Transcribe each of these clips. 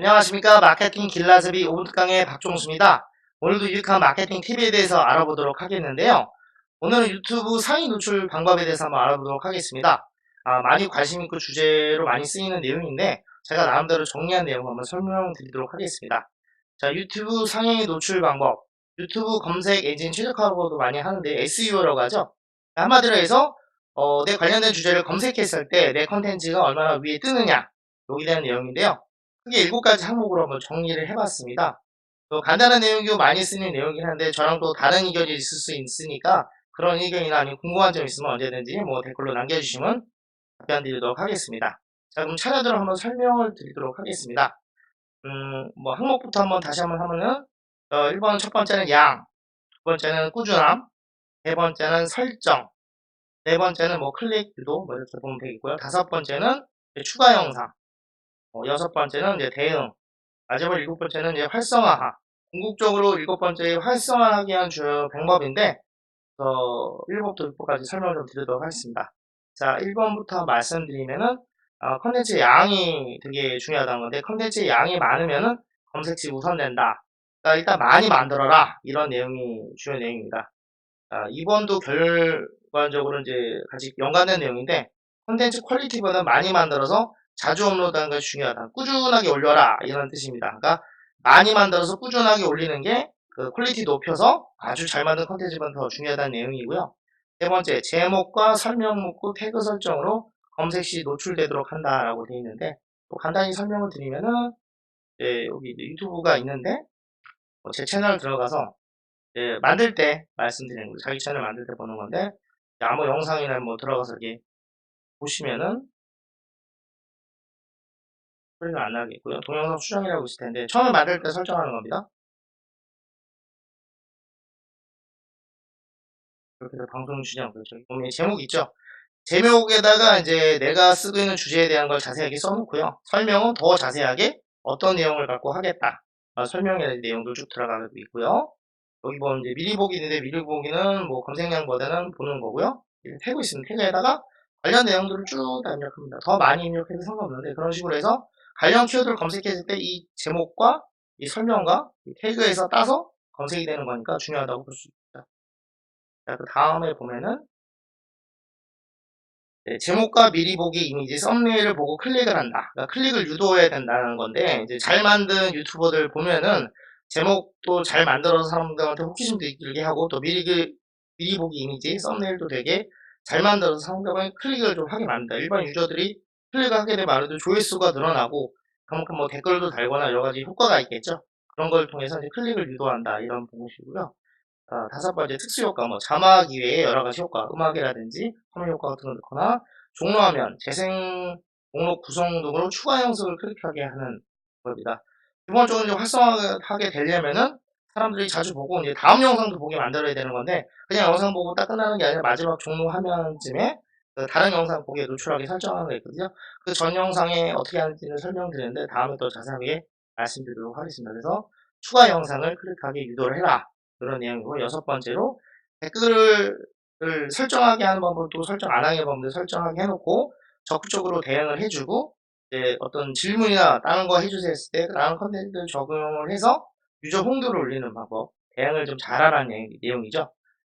안녕하십니까 마케팅 길라잡이 5분 강의 박종수입니다. 오늘도 유익한 마케팅 팁에 대해서 알아보도록 하겠는데요. 오늘은 유튜브 상위 노출 방법에 대해서 한번 알아보도록 하겠습니다. 아, 많이 관심 있고 주제로 많이 쓰이는 내용인데 제가 나름대로 정리한 내용 한번 설명드리도록 하겠습니다. 자 유튜브 상위 노출 방법 유튜브 검색 엔진 최적화로도 많이 하는데 SEO라고 하죠. 한마디로 해서 어, 내 관련된 주제를 검색했을 때 내 컨텐츠가 얼마나 위에 뜨느냐 여기 대한 내용인데요. 크게 일곱 가지 항목으로 한번 정리를 해봤습니다. 또 간단한 내용이고 많이 쓰는 내용이긴 한데 저랑 또 다른 의견이 있을 수 있으니까 그런 의견이나 아니면 궁금한 점 있으면 언제든지 뭐 댓글로 남겨주시면 답변 드리도록 하겠습니다. 자 그럼 차례대로 한번 설명을 드리도록 하겠습니다. 음, 뭐 항목부터 한번 다시 한번 하면은 어, 1번 첫 번째는 양, 두 번째는 꾸준함, 세 번째는 설정, 네 번째는 뭐 클릭 유도 뭐 이렇게 보면 되겠고요. 다섯 번째는 추가 영상, 어, 여섯 번째는 이제 대응, 마지막 일곱 번째는 이제 활성화하. 궁극적으로 일곱 번째 활성화하기 위한 주요 방법인데, 어, 1번부터 6번까지 설명을 좀 드리도록 하겠습니다. 자, 1번부터 말씀드리면은, 어, 컨텐츠의 양이 되게 중요하다는 건데, 컨텐츠의 양이 많으면은 검색지 우선된다. 그러니까 일단 많이 만들어라. 이런 내용이 주요 내용입니다. 자, 2번도 결과적으로 이제 같이 연관된 내용인데, 컨텐츠 퀄리티보다 많이 만들어서 자주 업로드하는 것이 중요하다. 꾸준하게 올려라. 이런 뜻입니다. 그러니까 많이 만들어서 꾸준하게 올리는 게 그 퀄리티 높여서 아주 잘 만든 컨텐츠만 더 중요하다는 내용이고요. 세 번째, 제목과 설명 문구 태그 설정으로 검색 시 노출되도록 한다라고 되어 있는데 또 간단히 설명을 드리면은 예, 여기 유튜브가 있는데 뭐제 채널 들어가서 예, 만들 때 말씀드리는 거죠. 자기 채널 만들 때 보는 건데 아무 영상이나 뭐 들어가서 이렇게 보시면은 소리가 안 나겠고요. 동영상 수정이라고 있을 텐데 처음에 만들 때 설정하는 겁니다. 그렇게 해서 방송 주장 그렇죠. 보면 제목 있죠. 제목에다가 이제 내가 쓰고 있는 주제에 대한 걸 자세하게 써놓고요. 설명은 더 자세하게 어떤 내용을 갖고 하겠다. 어, 설명에 대한 내용도 쭉 들어가고 있고요. 여기 보면 이제 미리 보기 있는데 미리 보기는 뭐 검색량보다는 보는 거고요. 태그 있으면 태그에다가 관련 내용들을 쭉다 입력합니다. 더 많이 입력해도 상관없는데 그런 식으로 해서 관련 키워드를 검색했을 때 이 제목과 이 설명과 이 태그에서 따서 검색이 되는 거니까 중요하다고 볼 수 있다. 자, 그 다음에 보면은 네, 제목과 미리 보기 이미지 썸네일을 보고 클릭을 한다. 그러니까 클릭을 유도해야 된다는 건데 이제 잘 만든 유튜버들 보면은 제목도 잘 만들어서 사람들한테 호기심도 있게 하고 또 미리 그 미리 보기 이미지 썸네일도 되게 잘 만들어서 상대방이 클릭을 좀 하게 만든다. 일반 유저들이 클릭을 하게 되면 아무래도 조회수가 늘어나고 그만큼 뭐 댓글도 달거나 여러 가지 효과가 있겠죠. 그런 걸 통해서 이제 클릭을 유도한다 이런 방식이고요. 어, 다섯 번째 특수 효과, 뭐 자막 이외에 여러 가지 효과, 음악이라든지 화면 효과 같은 걸 넣거나 종로화면, 재생 목록 구성 등으로 추가 영상을 클릭하게 하는 겁니다. 기본적으로 이제 활성화하게 되려면은 사람들이 자주 보고 이제 다음 영상도 보게 만들어야 되는 건데 그냥 영상 보고 딱 끝나는 게 아니라 마지막 종료 화면쯤에 그 다른 영상 보기에 노출하게 설정하는 거 있거든요. 그 전 영상에 어떻게 하는지는 설명드리는데 다음에 또 자세하게 말씀드리도록 하겠습니다. 그래서 추가 영상을 클릭하게 유도를 해라. 그런 내용이고 여섯 번째로 댓글을 설정하게 하는 방법을 또 설정 안 하게 방법을 설정하게 해놓고 적극적으로 대응을 해주고 이제 어떤 질문이나 다른 거 해주세요 했을 때 다른 컨텐츠를 적용을 해서 유저 홍도를 올리는 방법 대응을 좀 잘하라는 내용이죠.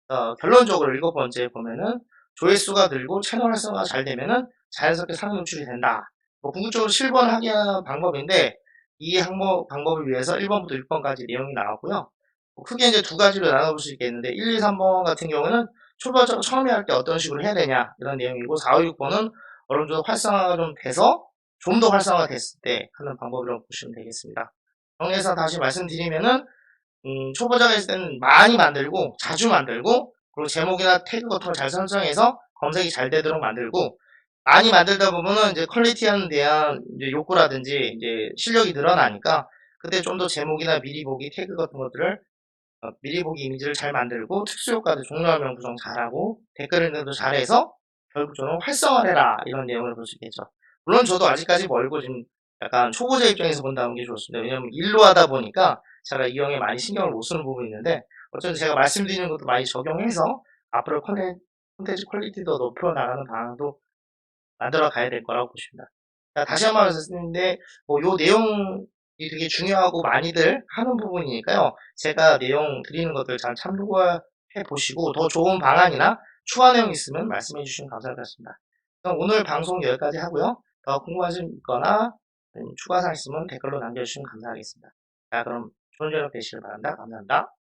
어, 결론적으로 일곱 번째 보면은 조회수가 늘고 채널 활성화가 잘 되면은 자연스럽게 상위 노출이 된다. 뭐 궁극적으로 7번 하기 하는 방법인데 이 항목 방법을 위해서 1번부터 6번까지 내용이 나왔고요. 뭐 크게 이제 두 가지로 나눠볼 수 있겠는데 1, 2, 3번 같은 경우는 초보자로 처음에 할 때 어떤 식으로 해야 되냐 이런 내용이고 4, 5, 6번은 어느 정도 활성화가 좀 돼서 좀 더 활성화 됐을 때 하는 방법이라고 보시면 되겠습니다. 정리해서 다시 말씀드리면은 음, 초보자가 있을 때는 많이 만들고 자주 만들고 그리고 제목이나 태그 같은 걸잘 설정해서 검색이 잘 되도록 만들고 많이 만들다 보면은 이제 퀄리티에 대한 이제 욕구라든지 이제 실력이 늘어나니까 그때 좀 더 제목이나 미리 보기 태그 같은 것들을 어, 미리 보기 이미지를 잘 만들고 특수 효과도 종료화면 구성 잘하고 댓글 읽는도 잘해서 결국적으로 활성화를 해라 이런 내용을 볼 수 있겠죠. 물론 저도 아직까지 멀고 지금 약간 초보자 입장에서 본다는 게 좋습니다. 왜냐면 일로 하다 보니까 제가 이 형에 많이 신경을 못 쓰는 부분이 있는데 어쨌든 제가 말씀드리는 것도 많이 적용해서 앞으로 콘텐츠 퀄리티도 높여 나가는 방향도 만들어 가야 될 거라고 보십니다. 자, 다시 한 번 말씀드리는데 뭐 요 내용 이 되게 중요하고 많이들 하는 부분이니까요. 제가 내용 드리는 것들 잘 참고해 보시고 더 좋은 방안이나 추가 내용 있으면 말씀해 주시면 감사하겠습니다. 그럼 오늘 방송 여기까지 하고요. 더 궁금하신 거나 추가 사항 있으면 댓글로 남겨주시면 감사하겠습니다. 자, 그럼 좋은 저녁 되시길 바랍니다. 감사합니다.